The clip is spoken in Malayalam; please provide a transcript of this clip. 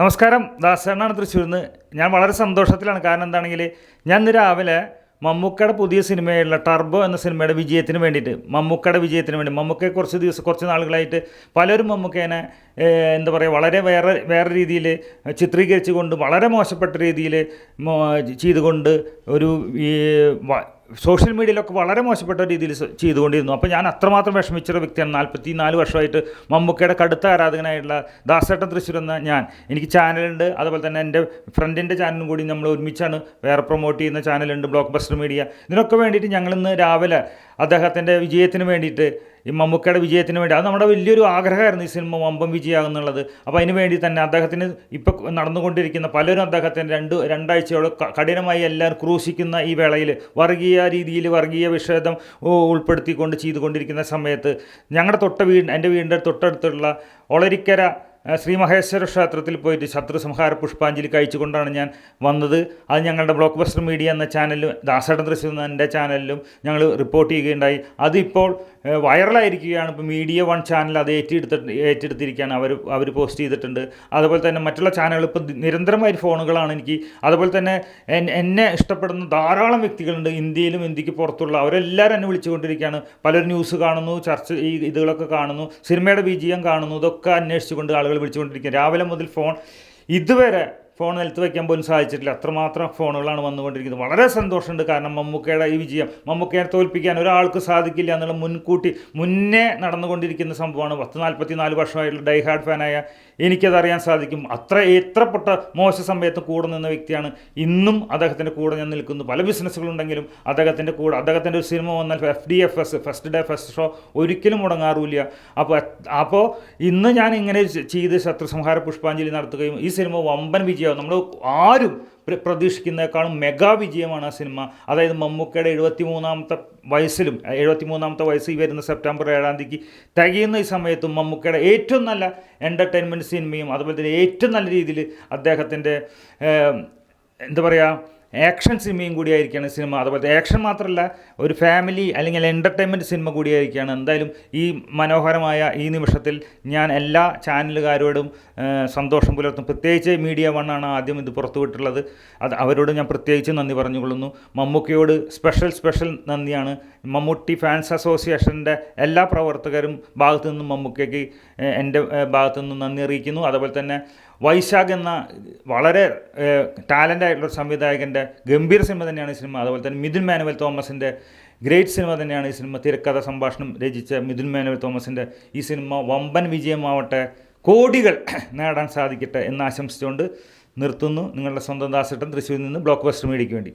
നമസ്കാരം. ദാസണ്ണാണ് തൃശ്ശൂരിൽ നിന്ന് ഞാൻ വളരെ സന്തോഷത്തിലാണ്. കാരണം എന്താണെങ്കിൽ ഞാൻ ഇന്ന് രാവിലെ മമ്മൂക്കയുടെ പുതിയ സിനിമയുള്ള ടർബോ എന്ന സിനിമയുടെ വിജയത്തിന് വേണ്ടിയിട്ട് മമ്മൂക്കയുടെ വിജയത്തിന് വേണ്ടി മമ്മൂക്കയെ കുറച്ച് ദിവസം കുറച്ച് നാളുകളായിട്ട് പലരും മമ്മൂക്കേനെ എന്താ പറയുക വളരെ വേറെ വേറെ രീതിയിൽ ചിത്രീകരിച്ചുകൊണ്ട് വളരെ മോശപ്പെട്ട രീതിയിൽ ചെയ്തുകൊണ്ട് ഒരു ഈ സോഷ്യൽ മീഡിയയിലൊക്കെ വളരെ മോശപ്പെട്ട രീതിയിൽ ചെയ്തുകൊണ്ടിരുന്നു. അപ്പോൾ ഞാൻ അത്രമാത്രം വിഷമിച്ചൊരു വ്യക്തിയാണ്. നാൽപ്പത്തി നാല് വർഷമായിട്ട് മമ്മൂക്കയുടെ കടുത്ത ആരാധകനായിട്ടുള്ള ദാസേട്ടൻ തൃശ്ശൂർ എന്ന ഞാൻ. എനിക്ക് ചാനലുണ്ട്. അതുപോലെ തന്നെ എന്റെ ഫ്രണ്ടിന്റെ ചാനലും കൂടി നമ്മൾ ഒരുമിച്ചാണ് വേറെ പ്രൊമോട്ട് ചെയ്യുന്ന ചാനലുണ്ട് ബ്ലോക്ക് ബസ്റ്റർ മീഡിയ. ഇതിനൊക്കെ വേണ്ടിയിട്ട് ഞങ്ങളിന്ന് രാവിലെ അദ്ദേഹത്തിന്റെ വിജയത്തിന് വേണ്ടിയിട്ട് ഈ മമ്മൂക്കയുടെ വിജയത്തിന് വേണ്ടി. അത് നമ്മുടെ വലിയൊരു ആഗ്രഹമായിരുന്നു ഈ സിനിമ വമ്പം വിജയമാകുന്നുള്ളത് അപ്പോൾ അതിന് വേണ്ടി തന്നെ അദ്ദേഹത്തിന് ഇപ്പം നടന്നുകൊണ്ടിരിക്കുന്ന പലരും അദ്ദേഹത്തിന് രണ്ട് രണ്ടാഴ്ചയോളം കഠിനമായി എല്ലാവരും ക്രൂശിക്കുന്ന ഈ വേളയിൽ വർഗീയ രീതിയിൽ വർഗീയ വിഷേദം ഉൾപ്പെടുത്തിക്കൊണ്ട് ചെയ്തുകൊണ്ടിരിക്കുന്ന സമയത്ത് ഞങ്ങളുടെ തൊട്ട വീട് എന്റെ വീടിന്റെ തൊട്ടടുത്തുള്ള ഒളരിക്കര ശ്രീ മഹേശ്വര ക്ഷേത്രത്തിൽ പോയിട്ട് ശത്രു സംഹാര പുഷ്പാഞ്ജലി കഴിച്ചുകൊണ്ടാണ് ഞാൻ വന്നത്. അത് ഞങ്ങളുടെ ബ്ലോക്ക് ബസ്റ്റർ മീഡിയ എന്ന ചാനലിലും ദാസേട്ടൻ തൃശ്ശൂർ എന്റെ ചാനലിലും ഞങ്ങൾ റിപ്പോർട്ട് ചെയ്യുകയുണ്ടായി. അതിപ്പോൾ വൈറലായിരിക്കുകയാണ്. ഇപ്പോൾ മീഡിയ വൺ ചാനൽ അത് ഏറ്റെടുത്തിട്ട് ഏറ്റെടുത്തിരിക്കുകയാണ്. അവർ അവർ പോസ്റ്റ് ചെയ്തിട്ടുണ്ട്. അതുപോലെ തന്നെ മറ്റുള്ള ചാനലുകൾ ഇപ്പോൾ നിരന്തരമായി ഫോണുകളാണ് എനിക്ക്. അതുപോലെ തന്നെ എന്നെ ഇഷ്ടപ്പെടുന്ന ധാരാളം വ്യക്തികളുണ്ട്. ഇന്ത്യയിലും ഇന്ത്യയ്ക്ക് പുറത്തുള്ള അവരെല്ലാവരും എന്നെ വിളിച്ചുകൊണ്ടിരിക്കുകയാണ്. പലരും ന്യൂസ് കാണുന്നു ചർച്ച ഈ ഇതുകളൊക്കെ കാണുന്നു. സിനിമയുടെ വിജയം കാണുന്നു. ഇതൊക്കെ അന്വേഷിച്ചുകൊണ്ട് ആളുകൾ വിളിച്ചുകൊണ്ടിരിക്കുക രാവിലെ മുതൽ ഫോൺ ഇതുവരെ ഫോൺ നിലത്ത് വയ്ക്കാൻ പോലും സാധിച്ചിട്ടില്ല. അത്രമാത്രം ഫോണുകളാണ് വന്നുകൊണ്ടിരിക്കുന്നത്. വളരെ സന്തോഷമുണ്ട്. കാരണം മമ്മൂക്കയുടെ ഈ വിജയം മമ്മൂക്കയെ തോൽപ്പിക്കാൻ ഒരാൾക്ക് സാധിക്കില്ല എന്നുള്ള മുൻകൂട്ടി മുന്നേ നടന്നുകൊണ്ടിരിക്കുന്ന സംഭവമാണ്. പത്ത് നാൽപ്പത്തി നാല് വർഷമായിട്ടുള്ള ഡൈഹാർഡ് ഫാനായ എനിക്കതറിയാൻ സാധിക്കും. അത്ര എത്രപ്പെട്ട മോശ സമയത്ത് കൂടെ നിന്ന വ്യക്തിയാണ് ഇന്നും അദ്ദേഹത്തിന്റെ കൂടെ ഞാൻ നിൽക്കുന്നു. പല ബിസിനസ്സുകളുണ്ടെങ്കിലും അദ്ദേഹത്തിന്റെ കൂടെ അദ്ദേഹത്തിന്റെ ഒരു സിനിമ വന്നാൽ F D F S first day first show ഒരിക്കലും മുടങ്ങാറില്ല അപ്പോൾ അപ്പോൾ ഇന്ന് ഞാൻ ഇങ്ങനെ ചെയ്ത് ശത്രുസംഹാര പുഷ്പാഞ്ജലി നടത്തുകയും ഈ സിനിമ വമ്പൻ വിജയമാകും നമ്മൾ ആരും പ്ര- പ്രതീക്ഷിക്കുന്നതിനേക്കാളും മെഗാ വിജയമാണ് ആ സിനിമ. അതായത് മമ്മൂക്കയുടെ എഴുപത്തി മൂന്നാമത്തെ വയസ്സിലും എഴുപത്തി മൂന്നാമത്തെ വയസ്സ് ഈ വരുന്ന സെപ്റ്റംബർ ഏഴാം തീയതിക്ക് തികയുന്ന ഈ സമയത്തും മമ്മൂക്കയുടെ ഏറ്റവും നല്ല എന്റർടൈൻമെന്റ് സിനിമയും അതുപോലെ തന്നെ ഏറ്റവും നല്ല രീതിയിൽ അദ്ദേഹത്തിന്റെ എന്താ പറയുക ആക്ഷൻ സിനിമയും കൂടിയായിരിക്കുകയാണ് സിനിമ അതുപോലെ ആക്ഷൻ മാത്രമല്ല ഒരു ഫാമിലി അല്ലെങ്കിൽ എന്റർടൈൻമെന്റ് സിനിമ കൂടിയായിരിക്കുകയാണ് എന്തായാലും ഈ മനോഹരമായ ഈ നിമിഷത്തിൽ ഞാൻ എല്ലാ ചാനലുകാരോടും സന്തോഷം പുലർത്തും. പ്രത്യേകിച്ച് മീഡിയ വണ്ണാണ് ആദ്യം ഇത് പുറത്തുവിട്ടുള്ളത് അത് അവരോട് ഞാൻ പ്രത്യേകിച്ച് നന്ദി പറഞ്ഞുകൊള്ളുന്നു. മമ്മൂക്കയോട് സ്പെഷ്യൽ സ്പെഷ്യൽ നന്ദിയാണ്. മമ്മൂട്ടി ഫാൻസ് അസോസിയേഷന്റെ എല്ലാ പ്രവർത്തകരും ഭാഗത്തു നിന്നും മമ്മൂക്കയ്ക്ക് എന്റെ ഭാഗത്തു നിന്നും നന്ദി അറിയിക്കുന്നു. അതുപോലെ തന്നെ വൈശാഖ് എന്ന വളരെ ടാലന്റ് ആയിട്ടുള്ള സംവിധായകന്റെ ഗംഭീര സിനിമ തന്നെയാണ് ഈ സിനിമ. അതുപോലെ തന്നെ മിഥുൻ മാനുവൽ തോമസിന്റെ ഗ്രേറ്റ് സിനിമ തന്നെയാണ് ഈ സിനിമ. തിരക്കഥ സംഭാഷണം രചിച്ച മിഥുൻ മാനുവൽ തോമസിന്റെ ഈ സിനിമ വമ്പൻ വിജയമാവട്ടെ കോടികൾ നേടാൻ സാധിക്കട്ടെ എന്ന് ആശംസിച്ചുകൊണ്ട് നിർത്തുന്നു. നിങ്ങളുടെ സ്വന്തം ദാസട്ടൻ തൃശ്ശൂരിൽ നിന്ന് ബ്ലോക്ക് ബസ്റ്റർ മീഡിയയ്ക്ക് വേണ്ടി.